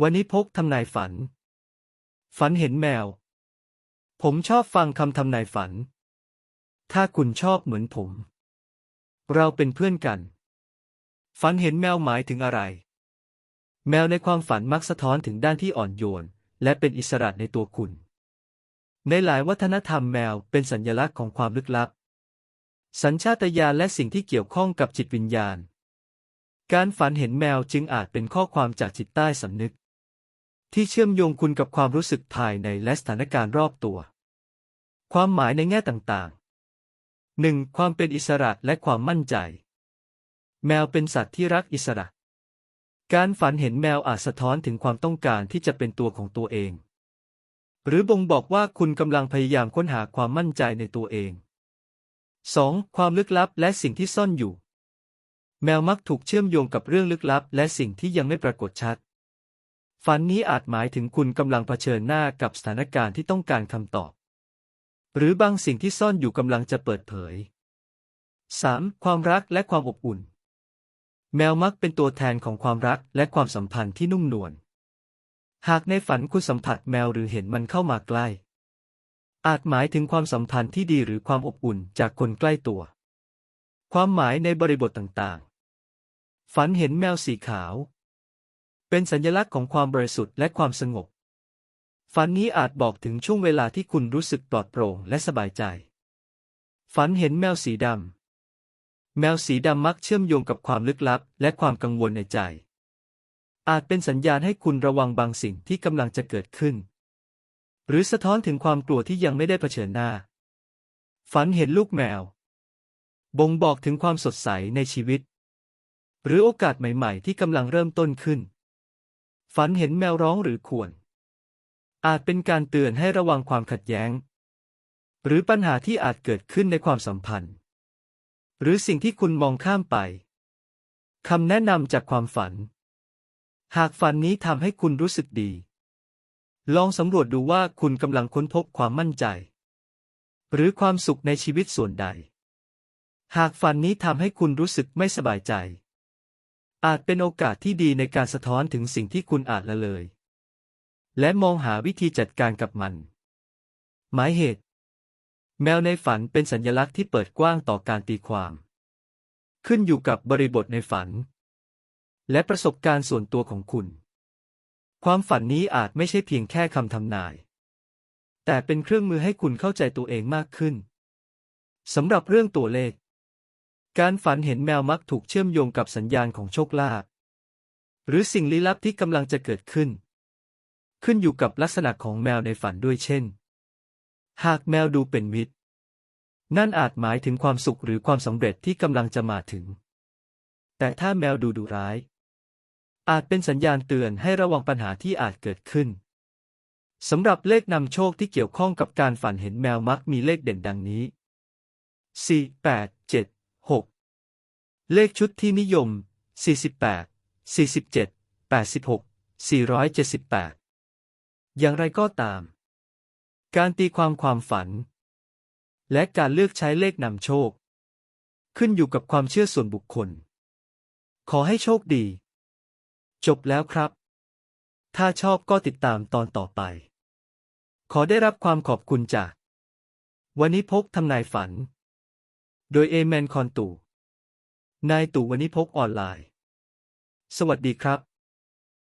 วันนี้พกทำนายฝัน ฝันเห็นแมว ผมชอบฟังคำทำนายฝัน ถ้าคุณชอบเหมือนผม เราเป็นเพื่อนกัน ฝันเห็นแมวหมายถึงอะไร แมวในความฝันมักสะท้อนถึงด้านที่อ่อนโยน และเป็นอิสระในตัวคุณ ในหลายวัฒนธรรมแมวเป็นสัญลักษณ์ของความลึกลับ สัญชาตญาณและสิ่งที่เกี่ยวข้องกับจิตวิญญาณ การฝันเห็นแมวจึงอาจเป็นข้อความจากจิตใต้สำนึก ที่เชื่อมโยงคุณกับความรู้สึกภายในและสถานการณ์รอบตัว ความหมายในแง่ต่างๆหนึ่งความเป็นอิสระและความมั่นใจ แมวเป็นสัตว์ที่รักอิสระ การฝันเห็นแมวอาจสะท้อนถึงความต้องการที่จะเป็นตัวของตัวเอง หรือบ่งบอกว่าคุณกำลังพยายามค้นหาความมั่นใจในตัวเอง 2. ความลึกลับและสิ่งที่ซ่อนอยู่ แมวมักถูกเชื่อมโยงกับเรื่องลึกลับ และสิ่งที่ยังไม่ปรากฏชัด ฝันนี้อาจหมายถึงคุณกำลังเผชิญหน้ากับสถานการณ์ที่ต้องการคำตอบ หรือบางสิ่งที่ซ่อนอยู่กำลังจะเปิดเผย 3. ความรักและความอบอุ่น แมวมักเป็นตัวแทนของความรักและความสัมพันธ์ที่นุ่มนวล หากในฝันคุณสัมผัสแมวหรือเห็นมันเข้ามาใกล้ อาจหมายถึงความสัมพันธ์ที่ดีหรือความอบอุ่นจากคนใกล้ตัว ความหมายในบริบทต่างๆ ฝันเห็นแมวสีขาว เป็นสัญลักษณ์ของความบริสุทธิ์และความสงบ ฝันนี้อาจบอกถึงช่วงเวลาที่คุณรู้สึกปลอดโปร่งและสบายใจ ฝันเห็นแมวสีดำ แมวสีดำมักเชื่อมโยงกับความลึกลับ และความกังวลในใจ อาจเป็นสัญญาณให้คุณระวังบางสิ่งที่กำลังจะเกิดขึ้น หรือสะท้อนถึงความกลัวที่ยังไม่ได้เผชิญหน้า ฝันเห็นลูกแมว บ่งบอกถึงความสดใสในชีวิต หรือโอกาสใหม่ ๆ ที่กำลังเริ่มต้นขึ้น ฝันเห็นแมวร้องหรือข่วน อาจเป็นการเตือนให้ระวังความขัดแย้ง หรือปัญหาที่อาจเกิดขึ้นในความสัมพันธ์ หรือสิ่งที่คุณมองข้ามไปคำแนะนำจากความฝัน หากฝันนี้ทำให้คุณรู้สึกดี ลองสำรวจดูว่าคุณกำลังค้นพบความมั่นใจ หรือความสุขในชีวิตส่วนใด หากฝันนี้ทำให้คุณรู้สึกไม่สบายใจ อาจเป็นโอกาสที่ดีในการสะท้อนถึงสิ่งที่คุณอาจละเลย และมองหาวิธีจัดการกับมัน หมายเหตุ แมวในฝันเป็นสัญลักษณ์ที่เปิดกว้างต่อการตีความ ขึ้นอยู่กับบริบทในฝัน และประสบการณ์ส่วนตัวของคุณ ความฝันนี้อาจไม่ใช่เพียงแค่คำทำนาย แต่เป็นเครื่องมือให้คุณเข้าใจตัวเองมากขึ้นสำหรับเรื่องตัวเลข การฝันเห็นแมวมักถูกเชื่อมโยงกับสัญญาณของโชคลาภหรือสิ่งลี้ลับที่กำลังจะเกิดขึ้น ขึ้นอยู่กับลักษณะของแมวในฝันด้วยเช่น หากแมวดูเป็นมิตร นั่นอาจหมายถึงความสุขหรือความสำเร็จที่กำลังจะมาถึง แต่ถ้าแมวดูดุร้าย อาจเป็นสัญญาณเตือนให้ระวังปัญหาที่อาจเกิดขึ้นสำหรับเลขนำโชคที่เกี่ยวข้องกับการฝันเห็นแมวมักมีเลขเด่นดังนี้ 4 8 เลขชุดที่นิยม 48 47 86 478 อย่างไรก็ตาม การตีความความฝัน และการเลือกใช้เลขนำโชค ขึ้นอยู่กับความเชื่อส่วนบุคคล ขอให้โชคดี จบแล้วครับ ถ้าชอบก็ติดตามตอนต่อไป ขอได้รับความขอบคุณจากวันนี้พกทำนายฝัน โดยเอแมนคอนตู นายตู่วันนิพกออนไลน์ สวัสดีครับ